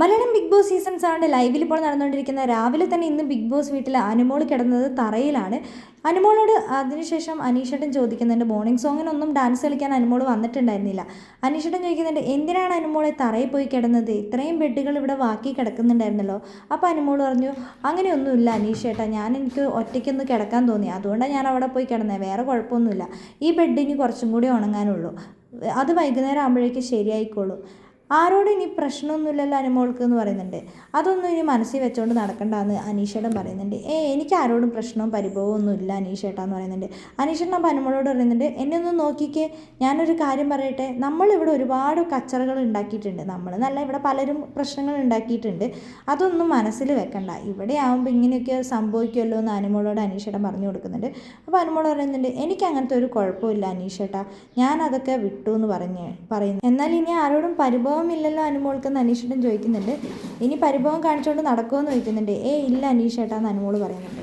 Malayalam big boss season സെവന്റെ ലൈവിൽ ഇപ്പോൾ നടന്നുകൊണ്ടിരിക്കുന്ന രാവിലെ തന്നെ ഇന്ന് ബിഗ് ബോസ് വീട്ടിൽ അനുമോൾ കിടന്നത് തറയിലാണ്. അനുമോളോട് അതിനുശേഷം അനീഷേട്ടൻ ചോദിക്കുന്നുണ്ട് മോർണിംഗ് സോങ്ങിനൊന്നും ഡാൻസ് കളിക്കാൻ അനുമോൾ വന്നിട്ടുണ്ടായിരുന്നില്ല. അനീഷേട്ടൻ ചോദിക്കുന്നുണ്ട് എന്തിനാണ് അനുമോളെ തറയിൽ പോയി കിടന്നത്? ഇത്രയും ബെഡുകൾ ഇവിടെ വാക്കി കിടക്കുന്നുണ്ടായിരുന്നല്ലോ. അപ്പോൾ അനുമോൾ പറഞ്ഞു അങ്ങനെയൊന്നുമില്ല അനീഷേട്ടാ ഞാൻ എനിക്ക് ഒറ്റയ്ക്കൊന്ന് കിടക്കാൻ തോന്നി. അതുകൊണ്ടാണ് ഞാൻ അവിടെ പോയി കിടന്നത്. വേറെ കുഴപ്പമൊന്നുമില്ല. ഈ ബെഡ് ഇനി കുറച്ചും കൂടി ഉണങ്ങാനുള്ളൂ. അത് വൈകുന്നേരം ആകുമ്പോഴേക്കും ശരിയായിക്കോളൂ. ആരോടും ഇനി പ്രശ്നമൊന്നുമില്ലല്ലോ അനുമോൾക്ക് എന്ന് പറയുന്നുണ്ട്. അതൊന്നും ഇനി മനസ്സിൽ വെച്ചുകൊണ്ട് നടക്കണ്ടെന്ന് അനീഷേട്ടൻ പറയുന്നുണ്ട്. ഏ എനിക്ക് ആരോടും പ്രശ്നവും പരിഭവവും ഒന്നും ഇല്ല അനീഷേട്ടാ എന്ന് പറയുന്നുണ്ട്. അനീഷേട്ടൻ അപ്പോൾ അനുമോളോട് പറയുന്നുണ്ട് എന്നെ ഒന്ന് നോക്കിക്കേ ഞാനൊരു കാര്യം പറയട്ടെ. നമ്മളിവിടെ ഒരുപാട് കച്ചറകൾ ഉണ്ടാക്കിയിട്ടുണ്ട്. നമ്മൾ നല്ല ഇവിടെ പലരും പ്രശ്നങ്ങൾ ഉണ്ടാക്കിയിട്ടുണ്ട്. അതൊന്നും മനസ്സിൽ വെക്കണ്ട. ഇവിടെ ആകുമ്പോൾ ഇങ്ങനെയൊക്കെ സംഭവിക്കുമല്ലോ എന്ന് അനുമോളോട് അനീഷേട്ടൻ പറഞ്ഞു കൊടുക്കുന്നുണ്ട്. അപ്പോൾ അനുമോൾ പറയുന്നുണ്ട് എനിക്ക് അങ്ങനത്തെ ഒരു കുഴപ്പമില്ല അനീഷേട്ടാ. ഞാൻ അതൊക്കെ വിട്ടു എന്ന് പറഞ്ഞ് പറയുന്നു. എന്നാൽ ഇനി ആരോടും പരിഭവമില്ലല്ലോ അനുമോൾക്ക് എന്ന് അനീഷേട്ടൻ ചോദിക്കുന്നുണ്ട്. ഇനി പരിഭവം കാണിച്ചുകൊണ്ട് നടക്കുമെന്ന് ചോദിക്കുന്നുണ്ട്. ഏ ഇല്ല അനീഷേട്ടാന്ന് അനുമോൾ പറയുന്നുണ്ട്.